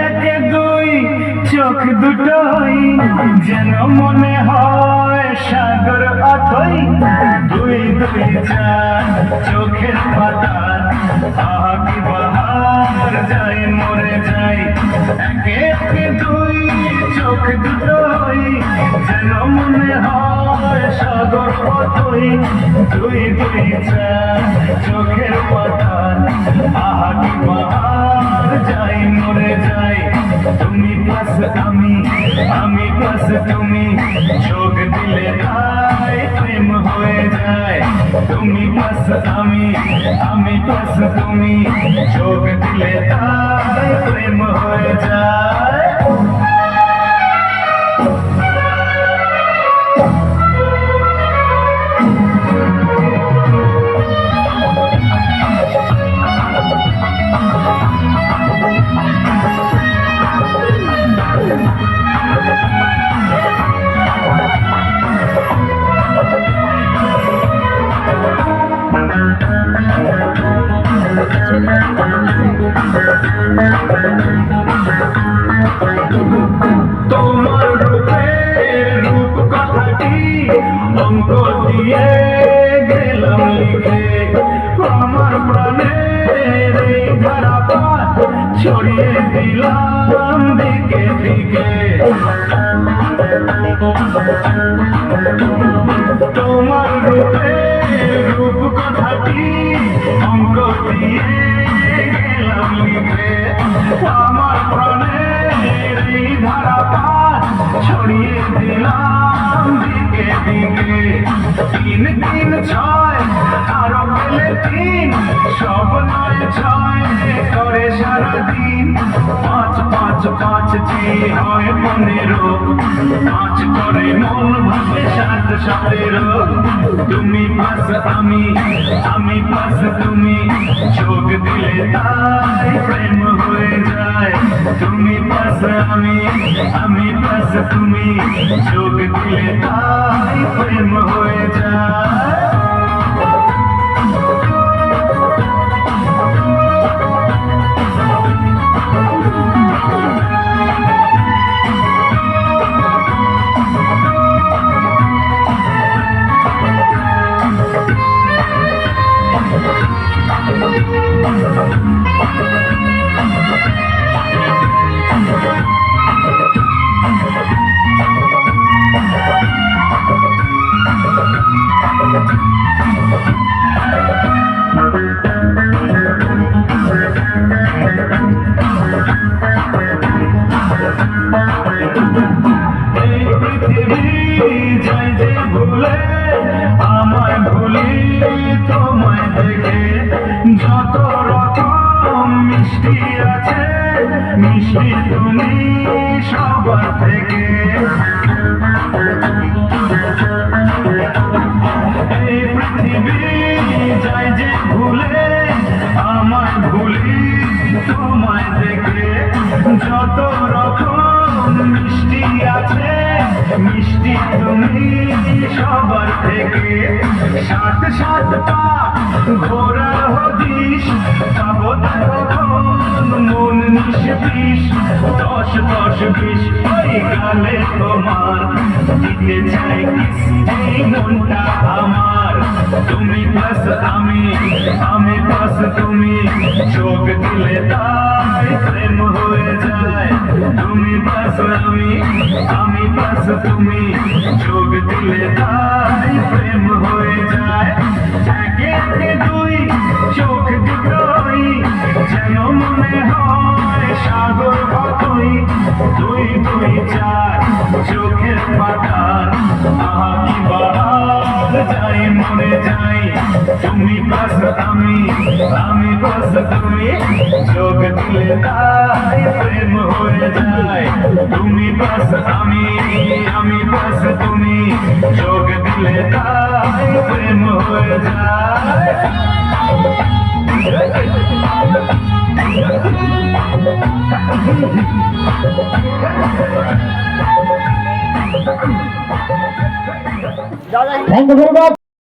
একে দুই, চোখ দুটোই যেন মনে হয় সাগর অথই। দুই দুই চার চোখের পাতা আহা কি বাহার যাই মরে যাই একে দুই, চোখ দুটোই যেন মনে হয় সাগর অথই। দুই দুই চার চোখের পাতা আহা কি বাহার যাই, মরে যাই। তুমি পাস আমি আমি পাস তুমি। যোগ দিলে তাই প্রেম হয়ে যায়। তুমি পাস আমি আমি পাস তুমি। যোগ দিলে তাই প্রেম হয়ে যায়। তোমার রূপের রূপ কথাটি অঙ্ক দিয়ে গেলাম লিখে। আমার প্রাণের ছড়িয়ে দিলাম দিকে দিকে। আমার প্রাণের এই তিন তিন ছয়, আরও পেলে তিন, সব নয় ছয়, করে সারাদিন পাঁচ পাঁচ পাঁচ জি হয় পনেরো পাঁচ করে মন ভাবে সাত সতেরো তুমি পাস, আমি আমি পাস, তুমি, যোগ দিলে তাই প্রেম হয়ে যায়। তুমি পাস আমি আমি পাস তুমি। যোগ দিলে তাই প্রেম হয়ে যায়। ভুলে আমায় ভুলি তোমায় দেখে যত রকম মিষ্টি আছে মিষ্টি তুমি সবার থেকে পৃথিবী যাই যে ভুলে আমায় ভুলি তোমায় দেখে যত রকম তুমি সবার থেকে সাত সাত পা ঘোরা হদিস মন নিষ দশ দশ বিশ গালে তোমার দিতে চাই এই মনটা আমার। তুমি প্লাস আমি আমি প্লাস তুমি যোগ দিলে তাই প্রেম হয়ে যায়। তুমি প্লাস আমি আমি প্লাস তুমি যোগ দিলে তাই প্রেম হয়ে যায়। একে একে দুই চোখ দুটোই যেন মনে হয় সাগর কতই দুই দুই চার। বাহার যাই মনে যাই তুমি পাস আমি আমি বাস তুমি যোগ দিলে তাই প্রেম হয়ে যায় তুমি বাস আমি আমি বাস তুমি যোগ দিলে তাই প্রেম হয়ে যায় থ্যাংক ইউ ভেরি মাচ